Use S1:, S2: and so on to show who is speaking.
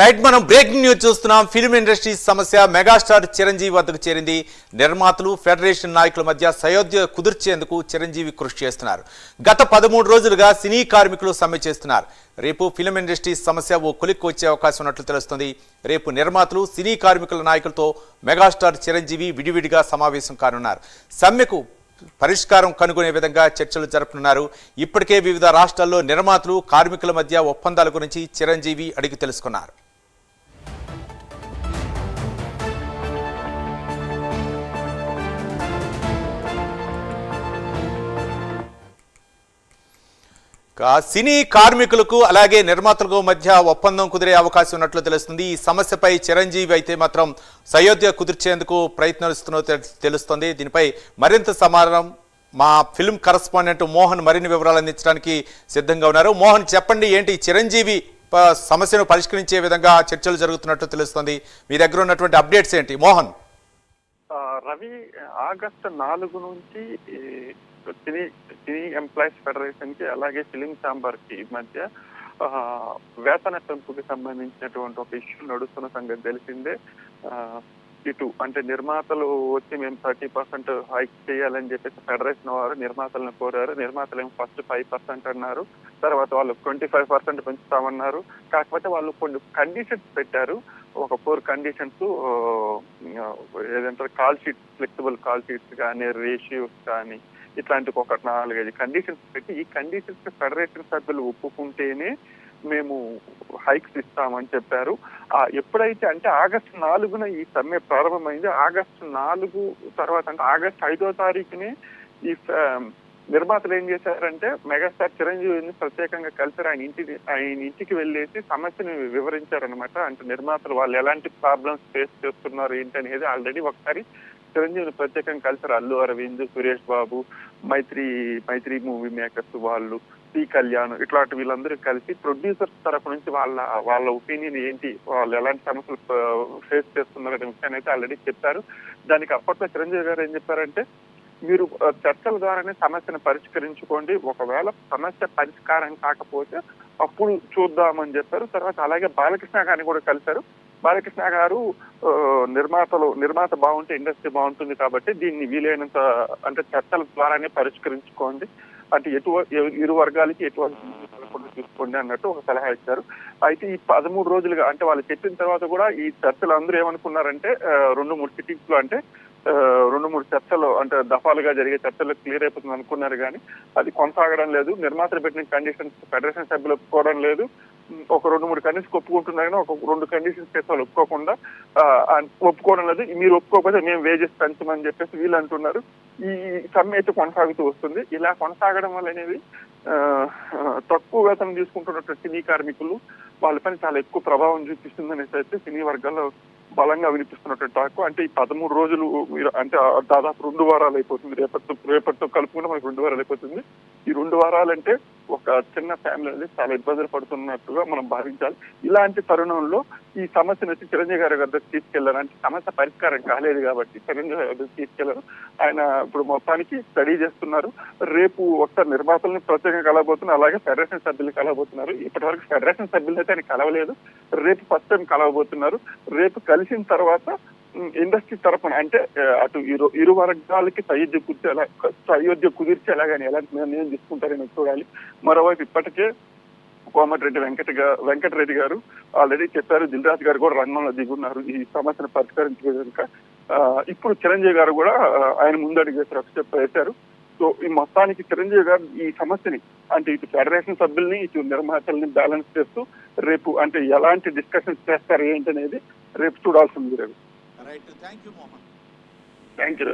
S1: Right మనం breaking news చూస్తున్నాం. Film industry సమస్య మెగాస్టార్ చిరంజీవి వద్దకు చేరింది. నిర్మాతలు ఫెడరేషన్ నాయకుల మధ్య సయోధ్య కుదిర్చేందుకు చిరంజీవి కృషి చేస్తున్నారు. గత పదమూడు రోజులుగా సినీ కార్మికులు సమ్మె చేస్తున్నారు. రేపు ఫిల్మ్ ఇండస్ట్రీ సమస్య ఓ కొలిక్కి వచ్చే అవకాశం ఉన్నట్లు తెలుస్తుంది. రేపు నిర్మాతలు సినీ కార్మికుల నాయకులతో మెగాస్టార్ చిరంజీవి విడివిడిగా సమావేశం కానున్నారు. సమ్మెకు పరిష్కారం కనుగొనే విధంగా చర్చలు జరుపుతున్నారు ఇప్పటికే వివిధ రాష్ట్రాల్లో నిర్మాతలు కార్మికుల మధ్య ఒప్పందాల గురించి చిరంజీవి అడిగి తెలుసుకున్నారు. సినీ కార్మికులకు అలాగే నిర్మాతలకు మధ్య ఒప్పందం కుదిరే అవకాశం ఉన్నట్లు తెలుస్తుంది. ఈ సమస్యపై చిరంజీవి అయితే మాత్రం సయోధ్య కుదిర్చేందుకు ప్రయత్నిస్తున్నట్టు తెలుస్తుంది. దీనిపై మరింత సమాధానం మా ఫిల్మ్ కరస్పాండెంట్ మోహన్ మరిన్ని వివరాలు అందించడానికి సిద్ధంగా ఉన్నారు. మోహన్ చెప్పండి ఏంటి చిరంజీవి ప- సమస్యను పరిష్కరించే విధంగా చర్చలు జరుగుతున్నట్టు తెలుస్తుంది. మీ దగ్గర ఉన్నటువంటి అప్డేట్స్ ఏంటి? మోహన్.
S2: రవి ఆగస్టు నాలుగు నుంచి సినీ సినీ ఎంప్లాయీస్ ఫెడరేషన్కి అలాగే ఫిలిం ఛాంబర్కి మధ్య వేతన పెంపుకి సంబంధించినటువంటి ఒక ఇష్యూ నడుస్తున్న సంగతి తెలిసిందే. ఇటు అంటే నిర్మాతలు వచ్చి మేము థర్టీ పర్సెంట్ హైక్ చేయాలని చెప్పేసి ఫెడరేషన్ వారు నిర్మాతలను కోరారు. నిర్మాతలు ఏమో ఫస్ట్ ఫైవ్ పర్సెంట్ అన్నారు. తర్వాత వాళ్ళు ట్వంటీ ఫైవ్ పర్సెంట్ పెంచుతామన్నారు. కాకపోతే వాళ్ళు కొన్ని కండిషన్స్ పెట్టారు. ఒక four conditions ఏదంటారు call sheets flexible call sheets కానీ రేషియోస్ కానీ ఇట్లాంటి ఒక నాలుగైదు కండిషన్స్ పెట్టి ఈ కండిషన్స్ ఫెడరేషన్ సభ్యులు ఒప్పుకుంటేనే మేము హైక్స్ ఇస్తామని చెప్పారు. ఆ ఎప్పుడైతే అంటే ఆగస్టు నాలుగున ఈ సమ్మె ప్రారంభమైంది ఆగస్టు నాలుగు తర్వాత అంటే ఆగస్టు ఐదో తారీఖునే ఈ నిర్మాతలు ఏం చేశారంటే మెగాస్టార్ చిరంజీవిని ప్రత్యేకంగా కలిసి ఆయన ఇంటికి ఆయన ఇంటికి వెళ్ళేసి సమస్యను వివరించారనమాట అంటే నిర్మాతలు వాళ్ళు ఎలాంటి ప్రాబ్లమ్స్ ఫేస్ చేస్తున్నారు ఏంటి అనేది ఆల్రెడీ ఒకసారి చిరంజీవిని ప్రత్యేకంగా కలిసారు అల్లు అరవింద్ సురేష్ బాబు మైత్రి మైత్రి మూవీ మేకర్స్ వాళ్ళు సి కళ్యాణ్ ఇట్లాంటి వీళ్ళందరూ కలిసి ప్రొడ్యూసర్స్ తరపు నుంచి వాళ్ళ వాళ్ళ ఒపీనియన్ ఏంటి వాళ్ళు ఎలాంటి సమస్యలు ఫేస్ చేస్తున్నారు అనే విషయాన్ని అయితే ఆల్రెడీ చెప్పారు. దానికి అప్పట్లో చిరంజీవి గారు ఏం చెప్పారంటే మీరు చర్చల ద్వారానే సమస్యను పరిష్కరించుకోండి ఒకవేళ సమస్య పరిష్కారం కాకపోతే అప్పుడు చూద్దామని చెప్పారు. తర్వాత అలాగే బాలకృష్ణ గారిని కూడా కలిశారు. బాలకృష్ణ గారు నిర్మాతలు నిర్మాత బాగుంటే ఇండస్ట్రీ బాగుంటుంది కాబట్టి దీన్ని వీలైనంత అంటే చర్చల ద్వారానే పరిష్కరించుకోండి. అంటే ఎటు ఇరు వర్గాలకి ఎటువంటి చూసుకోండి అన్నట్టు ఒక సలహా ఇచ్చారు. అయితే ఈ పదమూడు రోజులుగా అంటే వాళ్ళు చెప్పిన తర్వాత కూడా ఈ చర్చలు అందరూ ఏమనుకున్నారంటే రెండు మూడు సిటీస్లో అంటే రెండు మూడు చర్చలు అంటే దఫాలుగా జరిగే చర్చలు క్లియర్ అయిపోతుంది అనుకున్నారు కానీ అది కొనసాగడం లేదు. నిర్మాతలు పెట్టిన కండిషన్స్ ఫెడరేషన్ సభ్యులు ఒప్పుకోవడం లేదు. ఒక రెండు మూడు కండిషన్స్ ఒప్పుకుంటున్నా కానీ ఒక రెండు కండిషన్స్ చేస్తే ఒప్పుకోకుండా ఒప్పుకోవడం లేదు మీరు ఒప్పుకోకపోతే మేము వేజెస్ పెంచమని చెప్పేసి వీళ్ళు అంటున్నారు. ఈ సమ్మె అయితే కొనసాగుతూ వస్తుంది. ఇలా కొనసాగడం వల్ల అనేది తక్కువ వేతనం తీసుకుంటున్నటువంటి సినీ కార్మికులు వాళ్ళపైన చాలా ఎక్కువ ప్రభావం చూపిస్తుందనేసి అయితే సినీ వర్గాల్లో బలంగా వినిపిస్తున్నటువంటి టాక్. అంటే ఈ పదమూడు రోజులు అంటే దాదాపు రెండు వారాలు అయిపోతుంది. రేపటితో రేపటితో కలుపుకుంటే మనకు రెండు వారాలు అయిపోతుంది. ఈ రెండు వారాలంటే ఒక చిన్న ఫ్యామిలీ అనేది చాలా ఇబ్బందులు పడుతున్నట్టుగా మనం భావించాలి. ఇలాంటి తరుణంలో ఈ సమస్యను వచ్చి చిరంజీవి గారి వద్దకు తీసుకెళ్ళారు సమస్య పరిష్కారం కాలేదు కాబట్టి చిరంజీవి గారి వద్దకు తీసుకెళ్ళారు ఆయన ఇప్పుడు మొత్తానికి స్టడీ చేస్తున్నారు. రేపు ఒకసారి నిర్మాతలను ప్రత్యేకంగా కలవబోతున్నారు. అలాగే ఫెడరేషన్ సభ్యులు కలవబోతున్నారు. ఇప్పటి వరకు ఫెడరేషన్ సభ్యులు అయితే ఆయన కలవలేదు. రేపు ఫస్ట్ టైం కలవబోతున్నారు. రేపు కలిసిన తర్వాత ఇండస్ట్రీ తరఫున అంటే అటు ఇరు ఇరు వర్గాలకి సయోధ్య కుదిర్చేలా సయోధ్య కుదిర్చేలా కానీ ఎలాంటి నిర్ణయం తీసుకుంటారని చూడాలి. మరోవైపు ఇప్పటికే కోమటిరెడ్డి వెంకట వెంకటరెడ్డి గారు ఆల్రెడీ చెప్పారు దిల్రాజ్ గారు కూడా రంగంలో దిగున్నారు ఈ సమస్యను పరిష్కరించే కనుక ఆ, ఇప్పుడు చిరంజీవి గారు కూడా ఆయన ముందడుగు వేశారు ఒక స్టెప్ వేశారు. సో ఈ మొత్తానికి చిరంజీవి గారు ఈ సమస్యని అంటే ఇటు ఫెడరేషన్ సభ్యుల్ని ఇటు నిర్మాతల్ని బ్యాలెన్స్ చేస్తూ రేపు అంటే ఎలాంటి డిస్కషన్స్ చేస్తారు ఏంటనేది రేపు చూడాల్సింది రేపు
S1: right thank you Mohan
S2: thank you